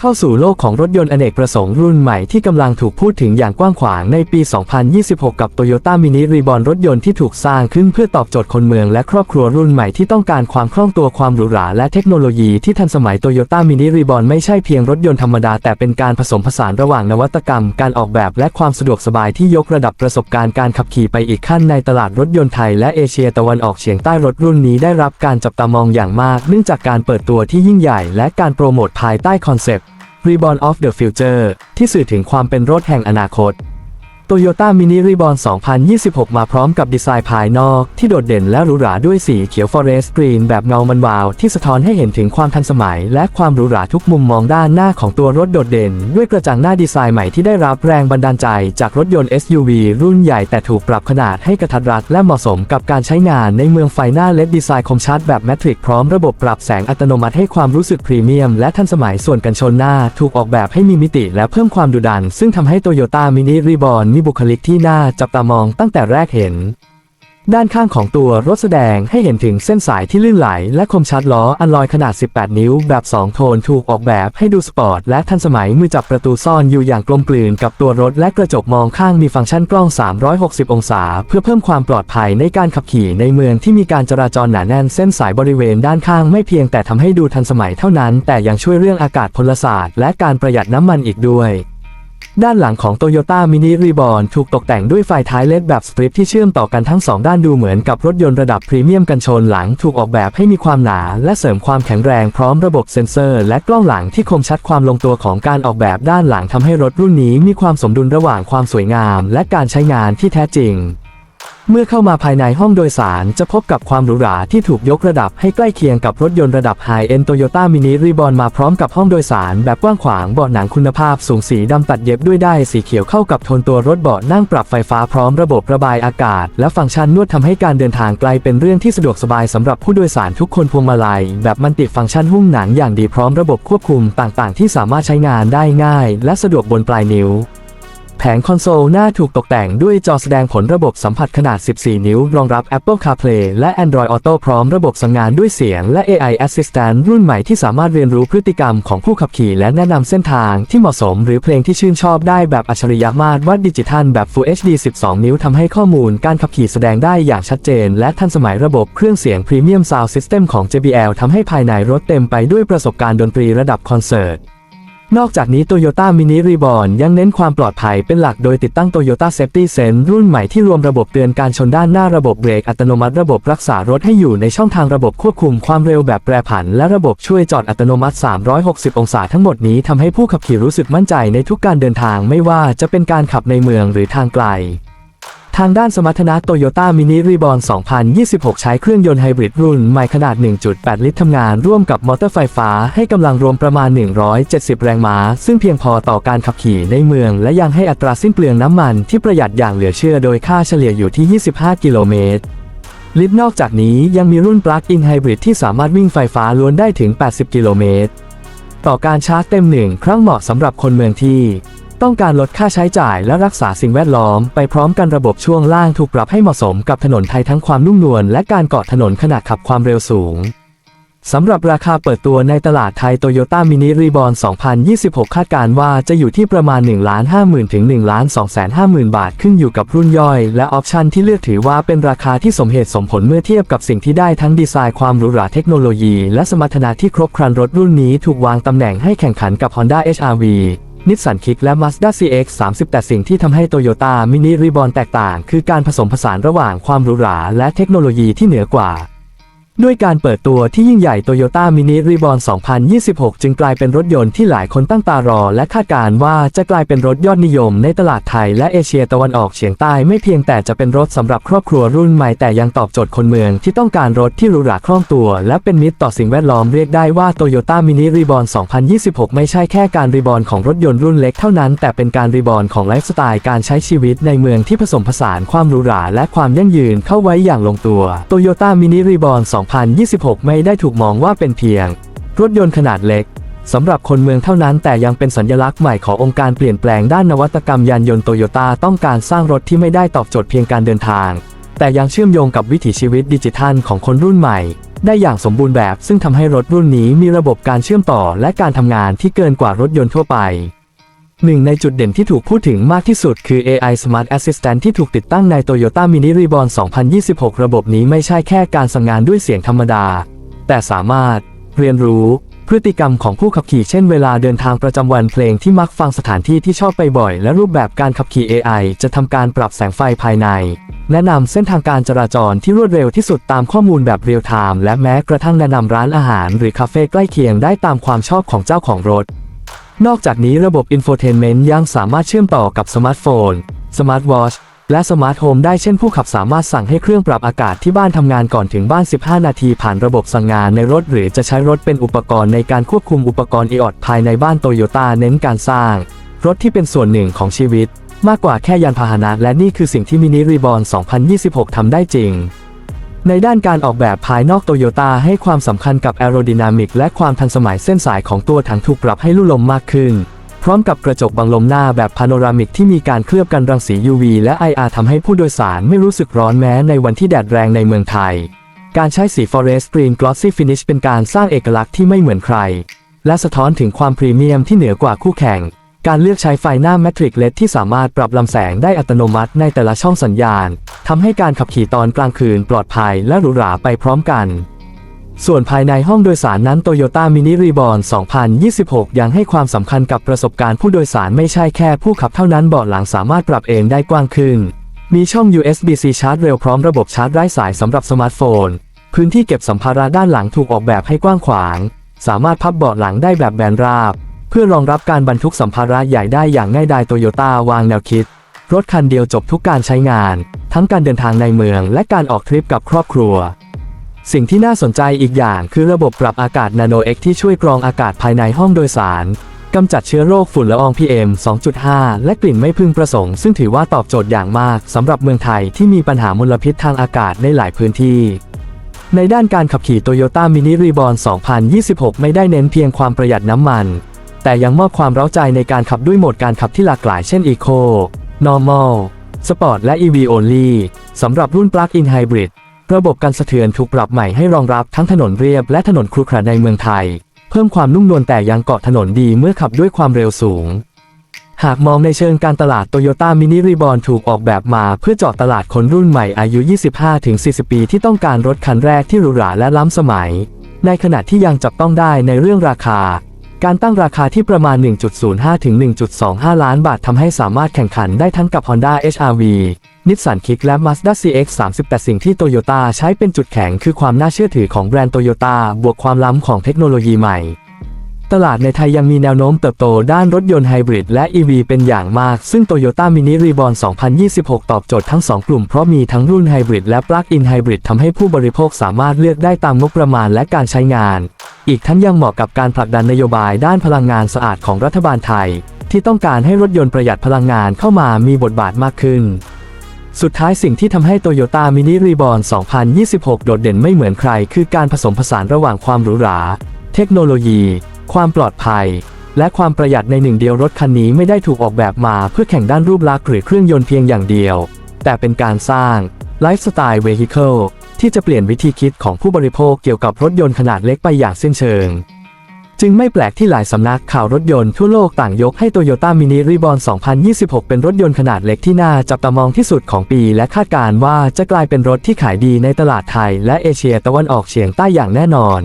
เข้าสู่โลกของรถยนต์อเนกประสงค์รุ่นใหม่ที่กำลังถูกพูดถึงอย่างกว้างขวางในปี 2026 กับ Toyota Mini Reborn รถยนต์ที่ถูกสร้างขึ้นเพื่อตอบโจทย์คนเมืองและครอบครัวรุ่นใหม่ที่ต้องการความคล่องตัวความหรูหราและเทคโนโลยีที่ทันสมัย Toyota Mini Reborn ไม่ใช่เพียงรถยนต์ธรรมดาแต่เป็นการผสมผสานระหว่างนวัตกรรม การออกแบบและความสะดวกสบายที่ยกระดับประสบการณ์การขับขี่ไปอีกขั้นในตลาดรถยนต์ไทยและเอเชียตะวันออกเฉียงใต้รถรุ่นนี้ได้รับการจับตามองอย่างมาก เนื่องจากการเปิดตัวที่ยิ่งใหญ่และการโปรโมทภายใต้คอนเซปต์ Reborn of the Future ที่สื่อถึงความเป็นรถแห่งอนาคต Toyota Mini Reborn 2026 มาพร้อมกับดีไซน์ภายนอกที่โดดเด่นและหรูหราด้วยสีเขียว Forest Green แบบเงามันวาว ที่สะท้อนให้เห็นถึงความทันสมัย และความหรูหราทุกมุมมองด้านหน้าของตัวรถโดดเด่น ด้วยกระจังหน้าดีไซน์ใหม่ที่ได้รับแรงบันดาลใจจากรถยนต์ SUV รุ่นใหญ่แต่ถูกปรับขนาดให้กระทัดรัดและเหมาะสมกับการใช้งานในเมืองไฟหน้าเลดดีไซน์คมชัดแบบแมทริกพร้อมระบบปรับแสงอัตโนมัติให้ความรู้สึกพรีเมียม และทันสมัยส่วนกันชนหน้า ถูกออกแบบให้มีมิติและเพิ่มความดุดัน ซึ่งทำให้ Toyota Mini Reborn มีบุคลิกที่น่าจับตามองตั้งแต่แรกเห็น ด้านข้างของตัวรถแสดงให้เห็นถึงเส้นสายที่ลื่นไหล และคมชัดล้ออันลอยขนาด 18 นิ้ว แบบ 2 โทนถูกออกแบบให้ดูสปอร์ตและทันสมัยมือจับประตูซ่อนอยู่อย่างกลมกลืนกับตัวรถและกระจกมองข้างมีฟังก์ชันกล้อง 360 องศา เพื่อเพิ่มความปลอดภัยในการขับขี่ในเมืองที่มีการจราจรหนาแน่นเส้นสายบริเวณด้านข้างไม่เพียงแต่ทำให้ดูทันสมัยเท่านั้น แต่ยังช่วยเรื่องอากาศพลศาสตร์และการประหยัดน้ำมันอีกด้วย ด้านหลังของ Toyota Mini Reborn ถูกตกแต่งด้วยไฟท้ายเลดแบบสตริปที่เชื่อมต่อกันทั้งสองด้านดูเหมือนกับรถยนต์ระดับพรีเมียมกันชนหลังถูกออกแบบให้มีความหนา และเสริมความแข็งแรงพร้อมระบบเซ็นเซอร์ และกล้องหลังที่คมชัดความลงตัวของการออกแบบด้านหลังทำให้รถรุ่นนี้มีความสมดุลระหว่างความสวยงาม และการใช้งานที่แท้จริง เมื่อเข้ามาภายในห้องโดยสารจะพบกับความหรูหราที่ถูกยกระดับให้ใกล้เคียงกับรถยนต์ระดับไฮเอ็นโตโยต้ามินิรีบอนมาพร้อมกับห้องโดยสารแบบกว้างขวางเบาะหนังคุณภาพสูงสีดำตัดเย็บด้วยได้สีเขียวเข้ากับโทนตัวรถเบาะนั่งปรับไฟฟ้าพร้อมระบบระบายอากาศ และฟังก์ชันนวดทำให้การเดินทางไกลเป็นเรื่องที่สะดวกสบายสำหรับผู้โดยสารทุกคนพวงมาลัย แบบมันติดฟังก์ชันหุ้มหนังอย่างดีพร้อมระบบควบคุมต่างๆ ที่สามารถใช้งานได้ง่าย และสะดวกบนปลายนิ้ว แผงคอนโซลหน้าถูกตกแต่งด้วยจอแสดงผลระบบสัมผัสขนาด 14 นิ้ว รองรับ Apple CarPlay และ Android Auto พร้อมระบบสั่งงานด้วยเสียง และ AI Assistant รุ่นใหม่ที่สามารถเรียนรู้พฤติกรรมของผู้ขับขี่ และแนะนำเส้นทางที่เหมาะสมหรือเพลงที่ชื่นชอบได้แบบอัจฉริยะมาตรวัดดิจิทัลแบบ Full HD 12 นิ้วทำให้ข้อมูลการขับขี่แสดงได้อย่างชัดเจน และทันสมัยระบบเครื่องเสียง Premium Sound System ของ JBL ทำให้ภายในรถเต็มไปด้วยประสบการณ์ดนตรีระดับคอนเสิร์ต นอกจากนี้ Toyota Mini Reborn ยังเน้นความปลอดภัยเป็นหลักโดยติดตั้ง Toyota Safety Sense รุ่นใหม่ที่รวมระบบเตือนการชนด้านหน้าระบบเบรกอัตโนมัติระบบรักษารถให้อยู่ในช่องทางระบบควบคุมความเร็วแบบแปรผัน และระบบช่วยจอดอัตโนมัติ 360 องศาทั้งหมดนี้ทำให้ผู้ขับขี่รู้สึกมั่นใจในทุกการเดินทางไม่ว่าจะเป็นการขับในเมืองหรือทางไกล ทางด้านสมรรถนะ Toyota Mini Reborn 2026 ใช้เครื่องยนต์ไฮบริดรุ่นใหม่ขนาด 1.8 ลิตรทำงานร่วมกับมอเตอร์ไฟฟ้าให้กำลังรวมประมาณ 170 แรงม้า ซึ่งเพียงพอต่อการขับขี่ในเมือง และยังให้อัตราสิ้นเปลืองน้ำมันที่ประหยัดอย่างเหลือเชื่อโดยค่าเฉลี่ยอยู่ที่ 25 กิโลเมตรลิตรนอกจากนี้ยังมีรุ่นปลั๊กอินไฮบริดที่สามารถวิ่งไฟฟ้าล้วนได้ถึง 80 กิโลเมตรต่อการชาร์จเต็มหนึ่งครั้งเหมาะสำหรับคนเมืองที่ ต้องการลดค่าใช้จ่ายและรักษาสิ่งแวดล้อมไปพร้อมกันระบบช่วงล่างถูกปรับให้เหมาะสมกับถนนไทยทั้งความนุ่มนวลและการเกาะถนนขณะขับความเร็วสูงสำหรับราคาเปิดตัวในตลาดไทย Toyota Mini Reborn 2026 คาดการว่าจะอยู่ที่ประมาณ 1 5 0 0 0 0 ถึง 1 2 5 0 0 0 0บาทขึ้นอยู่กับรุ่นย่อย และออปชันที่เลือกถือว่าเป็นราคาที่สมเหตุสมผลเมื่อเทียบกับสิ่งที่ได้ทั้งดีไซน์ความหรูหราเทคโนโลยี และสมรรถนะที่ครบครันรถรุ่นนี้ถูกวางตำแหน่งให้แข่งขันกับ Honda HR-V นิสสันคิกและ Mazda CX-30 แต่สิ่งที่ทำให้ Toyota Mini Reborn แตกต่าง คือการผสมผสานระหว่างความหรูหราและเทคโนโลยีที่เหนือกว่า ด้วยการเปิดตัวที่ยิ่งใหญ่ Toyota Mini Reborn 2026 จึงกลายเป็นรถยนต์ที่หลายคนตั้งตารอ และคาดการณ์ว่าจะกลายเป็นรถยอดนิยมในตลาดไทยและเอเชียตะวันออกเฉียงใต้ไม่เพียงแต่จะเป็นรถสำหรับครอบครัวรุ่นใหม่แต่ยังตอบโจทย์คนเมืองที่ต้องการรถที่หรูหราคล่องตัว และเป็นมิตรต่อสิ่งแวดล้อมเรียกได้ว่า Toyota Mini Reborn 2026 ไม่ใช่แค่การรีบอนของรถยนต์รุ่นเล็กเท่านั้น แต่เป็นการรีบอนของไลฟ์สไตล์การใช้ชีวิตในเมืองที่ผสมผสานความหรูหราและความยั่งยืนเข้าไว้อย่างลงตัว Toyota Mini Reborn 2026 ไม่ได้ถูกมองว่าเป็นเพียง รถยนต์ขนาดเล็กสำหรับคนเมืองเท่านั้นแต่ยังเป็นสัญลักษณ์ใหม่ขององค์การเปลี่ยนแปลงด้านนวัตกรรมยานยนต์โตโยต้าต้องการสร้างรถที่ไม่ได้ตอบโจทย์เพียงการเดินทาง แต่ยังเชื่อมโยงกับวิถีชีวิตดิจิทัลของคนรุ่นใหม่ ได้อย่างสมบูรณ์แบบ ซึ่งทำให้รถรุ่นนี้มีระบบการเชื่อมต่อและการทำงานที่เกินกว่ารถยนต์ทั่วไป หนึ่งในจุดเด่นที่ถูกพูดถึงมากที่สุดคือ AI Smart Assistant ที่ถูกติดตั้งใน Toyota Mini Reborn 2026 ระบบนี้ไม่ใช่แค่การสั่งงานด้วยเสียงธรรมดา แต่สามารถเรียนรู้พฤติกรรมของผู้ขับขี่เช่นเวลาเดินทางประจำวันเพลงที่มักฟังสถานที่ที่ชอบไปบ่อย และรูปแบบการขับขี่ AI จะทำการปรับแสงไฟภายใน แนะนำเส้นทางการจราจรที่รวดเร็วที่สุดตามข้อมูลแบบเรียลไทม์และแม้กระทั่งแนะนำร้านอาหาร หรือคาเฟ่ใกล้เคียงได้ตามความชอบของเจ้าของรถ นอกจากนี้ระบบ Infotainment ยังสามารถเชื่อมต่อกับสมาร์ทโฟน สมาร์ทวอชและสมาร์ทโฮมได้เช่นผู้ขับสามารถสั่งให้เครื่องปรับอากาศที่บ้านทำงานก่อนถึงบ้าน 15 นาทีผ่านระบบสั่งงานในรถ หรือจะใช้รถเป็นอุปกรณ์ในการควบคุมอุปกรณ์อีออดภายในบ้านโตโยต้าเน้นการสร้าง รถที่เป็นส่วนหนึ่งของชีวิต มากกว่าแค่ยานพาหนะและนี่คือสิ่งที่มินิรีบอ r 2026 ทำได้จริง ในด้านการออกแบบภายนอกโตโยต้าให้ความสำคัญกับแอโร d y นามิกและความทันสมัยเส้นสายของตัวถังถูกปรับให้ลู่ลมมากขึ้น พร้อมกับกระจกบังลมหน้าแบบพาโนรามิกที่มีการเคลือบกันรังสี UV และ IR ทำให้ผู้โดยสารไม่รู้สึกร้อนแม้ในวันที่แดดแรงในเมืองไทย การใช้สี Forest Green Glossy Finish เป็นการสร้างเอกลักษณ์ที่ไม่เหมือนใคร และสะท้อนถึงความพรีเมียมที่เหนือกว่าคู่แข่ง การเลือกใช้ไฟหน้าแมทริกเลดที่สามารถปรับลำแสงได้อัตโนมัติในแต่ละช่องสัญญาณทำให้การขับขี่ตอนกลางคืนปลอดภัยและหรูหราไปพร้อมกัน ส่วนภายในห้องโดยสารนั้น Toyota Mini Reborn 2026 ยังให้ความสำคัญกับประสบการณ์ผู้โดยสารไม่ใช่แค่ผู้ขับเท่านั้นเบาะหลังสามารถปรับเองได้กว้างขึ้น มีช่อง USB-C ชาร์จเร็วพร้อมระบบชาร์จไร้สายสำหรับสมาร์ทโฟน พื้นที่เก็บสัมภาระด้านหลังถูกออกแบบให้กว้างขวาง สามารถพับเบาะหลังได้แบบแบนราบ เพื่อรองรับการบรรทุกสัมภาระใหญ่ได้อย่างง่ายดายโตโยต้าวางแนวคิด รถคันเดียวจบทุกการใช้งาน ทั้งการเดินทางในเมืองและการออกทริปกับครอบครัว สิ่งที่น่าสนใจอีกอย่างคือระบบปรับอากาศ Nano X ที่ช่วยกรองอากาศภายในห้องโดยสารกำจัดเชื้อโรคฝุ่นละออง PM 2.5 และกลิ่นไม่พึงประสงค์ ซึ่งถือว่าตอบโจทย์อย่างมากสำหรับเมืองไทยที่มีปัญหามลพิษทางอากาศในหลายพื้นที่ ในด้านการขับขี่ Toyota Mini Reborn 2026 ไม่ได้เน้นเพียงความประหยัดน้ำมัน แต่ยังมอบความเร้าใจในการขับด้วยโหมดการขับที่หลากหลายเช่น Eco Normal Sport และ EV Only สำหรับรุ่น Plug-in Hybrid ระบบการสะเทือนถูกปรับใหม่ให้รองรับทั้งถนนเรียบและถนนครุขระในเมืองไทย เพิ่มความนุ่มนวลแต่ยังเกาะถนนดีเมื่อขับด้วยความเร็วสูง หากมองในเชิงการตลาด Toyota Mini Reborn ถูกออกแบบมาเพื่อเจาะตลาดคนรุ่นใหม่อายุ 25-40 ปีที่ต้องการรถคันแรกที่หรูหราและล้ำสมัย ในขณะที่ยังจับต้องได้ในเรื่องราคา การตั้งราคาที่ประมาณ 1.05 ถึง 1.25 ล้านบาททำให้สามารถแข่งขันได้ทั้งกับ Honda HR-V Nissan Kick และ Mazda CX-38 สิ่งที่ Toyota ใช้เป็นจุดแข็งคือความน่าเชื่อถือของแบรนด์ Toyota บวกความล้ำของเทคโนโลยีใหม่ ตลาดในไทยยังมีแนวโน้มเติบโตด้านรถยนต์ไฮบริดและ EV เป็นอย่างมาก ซึ่ง Toyota Mini Reborn 2026 ตอบโจทย์ทั้ง 2 กลุ่มเพราะมีทั้งรุ่นไฮบริดและ Plug-in Hybrid ทำให้ผู้บริโภคสามารถเลือกได้ตามงบประมาณและการใช้งาน อีกทั้งยังเหมาะกับการผลักดันนโยบายด้านพลังงานสะอาดของรัฐบาลไทย ที่ต้องการให้รถยนต์ประหยัดพลังงานเข้ามามีบทบาทมากขึ้นสุดท้ายสิ่งที่ทำให้ Toyota Mini Reborn 2026 โดดเด่นไม่เหมือนใคร คือการผสมผสานระหว่างความหรูหรา เทคโนโลยี ความปลอดภัย และความประหยัดในหนึ่งเดียวรถคันนี้ไม่ได้ถูกออกแบบมาเพื่อแข่งด้านรูปลักษณ์หรือเครื่องยนต์เพียงอย่างเดียว แต่เป็นการสร้างไลฟ์สไตล์เว h ิเคิลที่จะเปลี่ยนวิธีคิดของผู้บริโภคเกี่ยวกับรถยนต์ขนาดเล็กไปอย่างสิ้นเชิง จึงไม่แปลกที่หลายสำนักข่าวรถยนต์ทั่วโลกต่างยกให้ Toyota Mini Reborn 2026 เป็นรถยนต์ขนาดเล็กที่น่าจับตามองที่สุดของปี และคาดการณ์ว่าจะกลายเป็นรถที่ขายดีในตลาดไทย และเอเชียตะวันออกเฉียงใต้อย่างแน่นอน